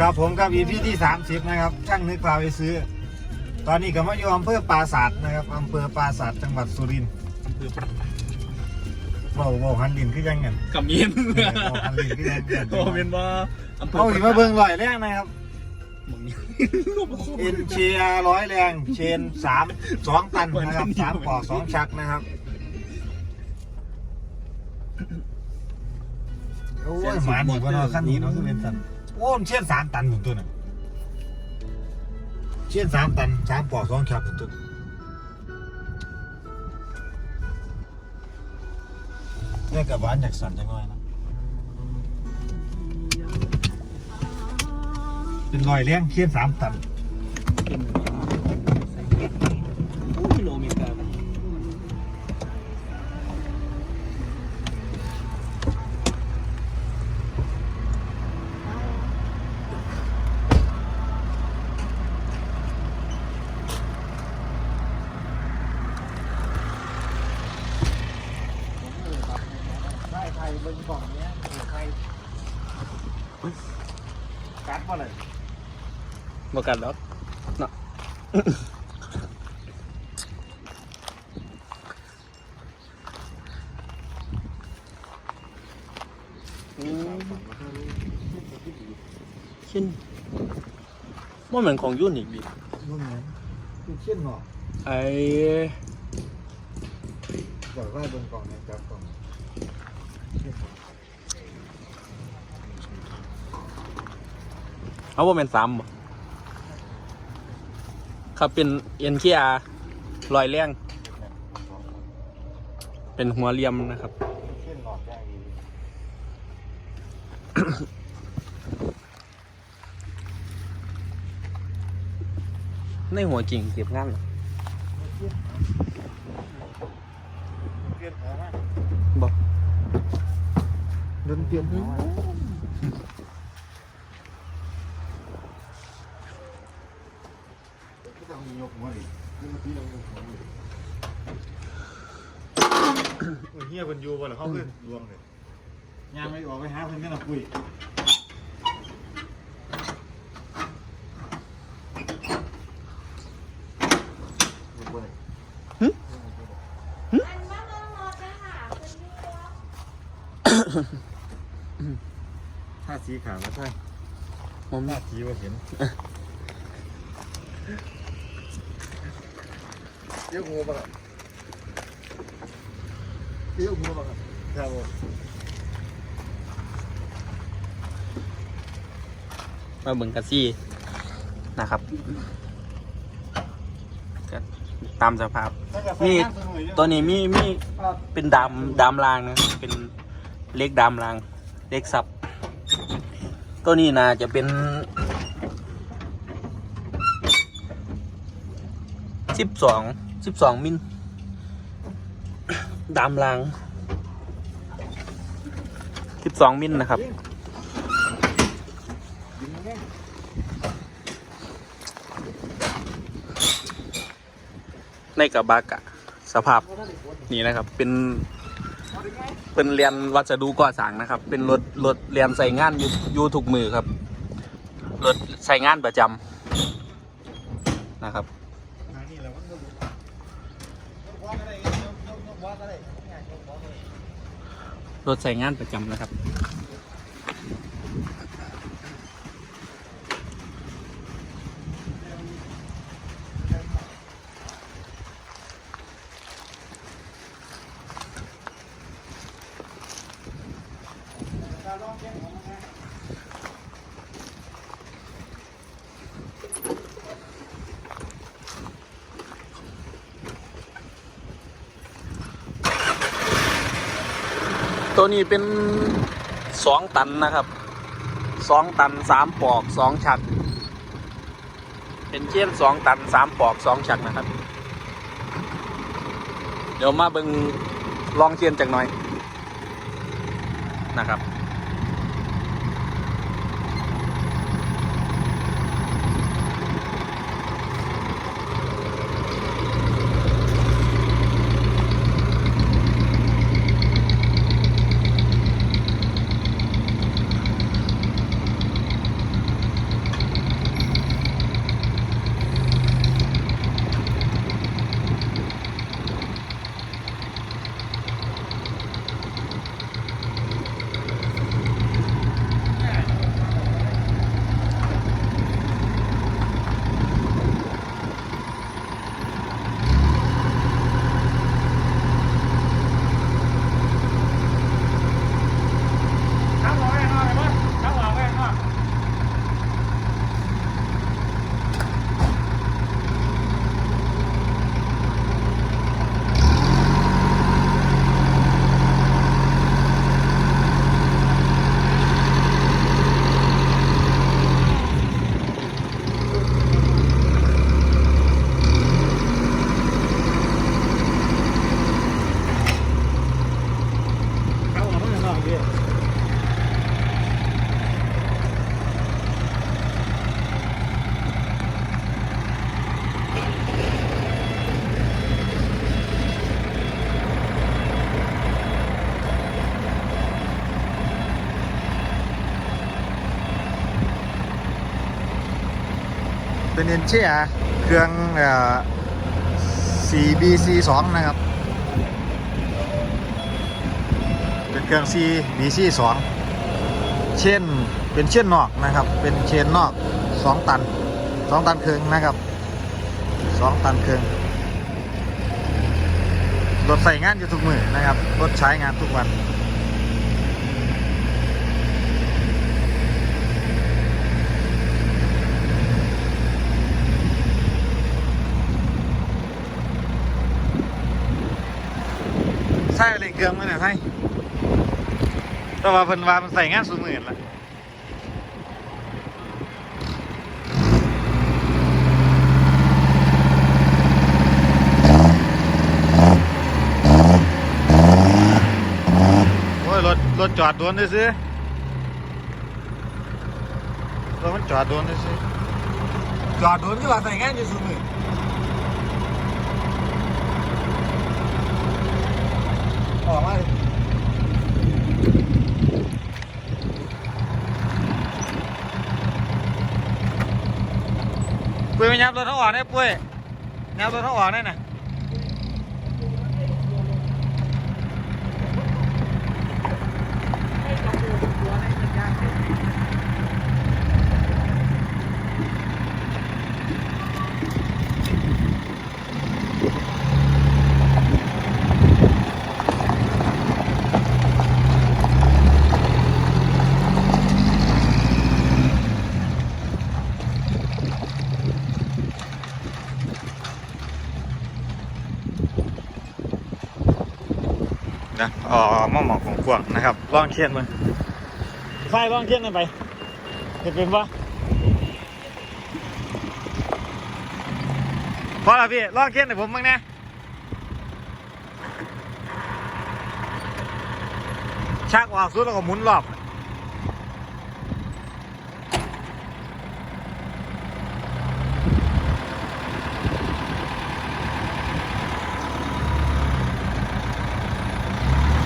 ครับผมกับ EP ที่ 30 นะครับ ช่างนึกพาไปซื้อ ตอนนี้ก็มาอยู่อำเภอปราสาทนะครับอำเภอปราสาทจังหวัดสุรินทร์อำเภอปราเบาเบาหันดินคือยังเงินกำเมียนเบาหันดินคือยังเงินโอ้เป็นว่าอำเภอเอาอีกมาเบิ่งลอยแรงนะครับหมองนี้เอ็นเชียร้อยแรง เชนสามสองตันนะครับสามปอกสองชักนะครับโอ้ยหมาหนีว่าเนาะขั้นนี้เนาะคือเป็นตัน โอ้มนเชนสามตันหนึ่งตัวน่ะเชนสามตันสามปอกสองชักหนึ่งตัวเนี่ยกับหวานจากสันจังเลยนะเป็นรอยแรงเชนสามตันกิโลเมตร ใช่ไทยเบิ่งกล่องเนี้ยไทย กัดมาเลยบอกกันแล้วเนาะชิ้นว่าเหมือนของยุ่นอีกดินู่นเนี่ยคือเช่นหนอไอ้บอกว่าเบิ่งกล่องเนี่ยจับกล่องเอาว่าเป็นสามบ่ครับเป็นเอ็นคีอาลอยแรงเป็นหัวเรียมนะครับเช่นหนอแจ้งดีในหัวกิ่งเก็บงานเหรอเปลี่ยนหัวมาบอกเดินเปลี่ยนหัวมาไม่ต้องมียกหัวอีก เมื่อกี้เรายกหัวอีกโอ้ยเฮียเพิ่นอยู่บ่ล่ะเขาเพิ่นรวมเลยยางไม่ออกไปหาเพิ่นกันนะคุยอันว่าเรารอจะหาคนที่ตัวถ้าสีขาวก็ใช่ผมถ้าสีว่าเห็น เยอะงูป่ะครับเยอะงูป่ะครับครับผมมาเบิ่งกะซี่นะครับก็ตามสภาพ นี่ตัวนี้มีมีเป็นดามดามรางนะเป็นเล็กดามราง เล็กสับ ตัวนี้น่าจะเป็นสิบสอง สิบสองมิลดามรางสิบสองมิลนะครับ ในกระบะกะ สภาพนี่นะครับ เป็นเป็นเรียนวัสดุก่อสร้างนะครับ เป็นรถรถเรียนใส่งานอยู่อยู่ทุกมือครับรถใส่งานประจำนะครับ รถใส่งานประจำนะครับ ตัวนี้เป็นสองตันนะครับสองตันสามปอกสองฉัก เป็นเช่นสองตันสามปอกสองฉักนะครับ เดี๋ยวมาเบิงลองเชียนจากหน่อยนะครับ เป็นเอ็นเชียเครื่องเอ่อ 4BC 2 นะครับ เป็นเครื่อง 4BC 2 เช่นเป็นเช่นนอกนะครับ เป็นเชนนอก 2 ตัน 2 ตันครึ่งนะครับ 2 ตันครึ่งรถใส่งานอยู่ทุกมือนะครับ รถใช้งานทุกวัน ใช่เลยเกลืองมันเนี่ยใช่แต่ว่าเพิ่นว่ามันใส่งานสูงหมื่นละโอ้ยรถรถจอดโดนด้วยซื้อรถมันจอดโดนด้วยซื้อจอดโดนคือว่าใส่งานอยู่สูงหมื่น ออกมาปุ้ยไม่ยับรถเขาออกเนี่ยปุ้ยยับรถเขาออกเนี่ยนะอ๋อมอหมอ กของกวางนะครับลองเทียนมันไฟลองเทียนกันไปเห็นเป็นปะพอแล้วพี่ลองเทียนให้ผมบ้างนะชักออกสุดแล้วก็หมุนรอบ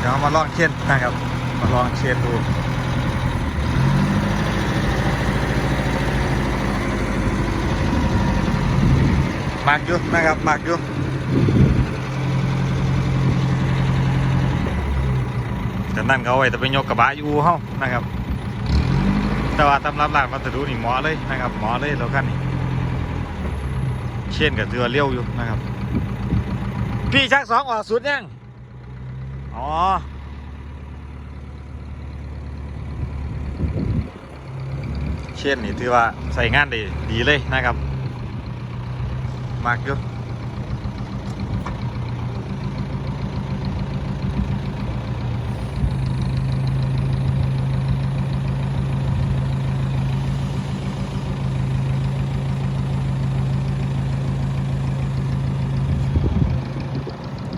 เดี๋ยว มาลองเช่นนะครับ มาลองเช่นดูมากอยู่นะครับมากอยู่แต่นั่นเขาไว้แต่ไปยกกระบะอยู่เฮ้านะครับ แต่ว่าตำรับหลักวัสดุนี่หมอเลยนะครับหมอเลยแล้วกันนี่เช่นกับเรือเลี้ยวอยู่นะครับ พี่ชักสองออกสุดยังอ๋อ เช่ นนี่ถือว่าใส่งานดีดีเลยนะครับ มากอยู่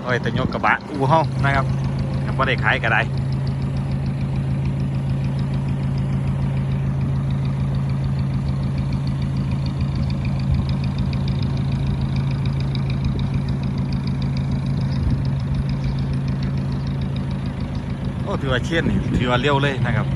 โอ้ยแต่ยกกระบะอู้ห้องนะครับยังไม่ได้ขายก็ได้ อ้ถือว่าเชี่ยนนี่ถือว่าเลี้ยวเลยนะครับ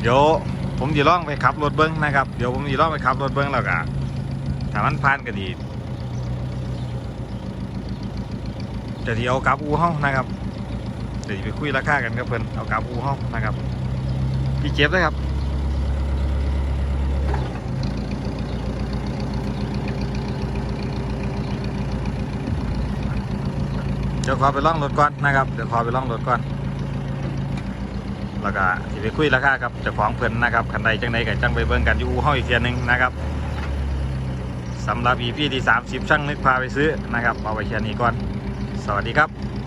เดี๋ยวผมจะล่องไปขับรถเบิ้งนะครับ เดี๋ยวผมจะล่องไปขับรถเบิ้งแล้วก็ถ้ามันผ่านก็ดีจะเดี๋ยวเอากลับอูห้องนะครับเดี๋ยวไปคุยราคากันกับเพิ่นเอากลับอูห้องนะครับพี่เจ็บเลยครับ ดี๋ยวขอไปล่องรถก่อนนะครับเดี๋ยวขอไปล่องรถก่อนแล้วก็สิไปคุยราคากับเจ้าของเพิ่นนะครับคันใดจังใดกับจังไปเบิ่งกันอยู่อู่เฮาอีกเทียนหนึ่งนะครับสำหรับ EP ที่ 30 ช่างนึกพาไปซื้อนะครับเอาไว้แค่นี้ก่อน สวัสดีครับ